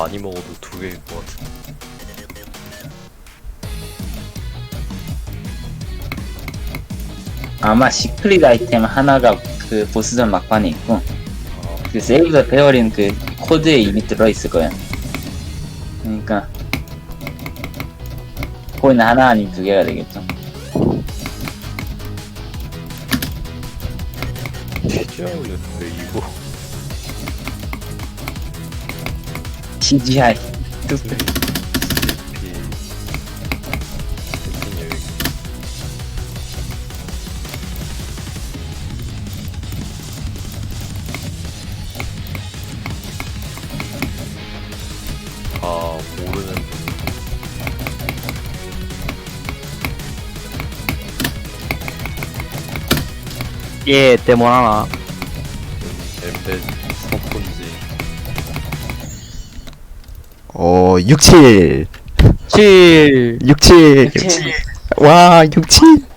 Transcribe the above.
많이 먹어도 두 개일 것 같은. 아마 시크릿 아이템 하나가 그 보스전 막판에 있고 아, 그 세이브가 되어린 그 코드에 이미 들어있을 거야. 그러니까 코인 하나 아니면 두 개가 되겠죠. 왜 이거? CGI. CP 세팅 여기. 아 모르는 예, 때문 하나. 엠베 서폰지 어, 67. 7. 67. 그치? 와, 67.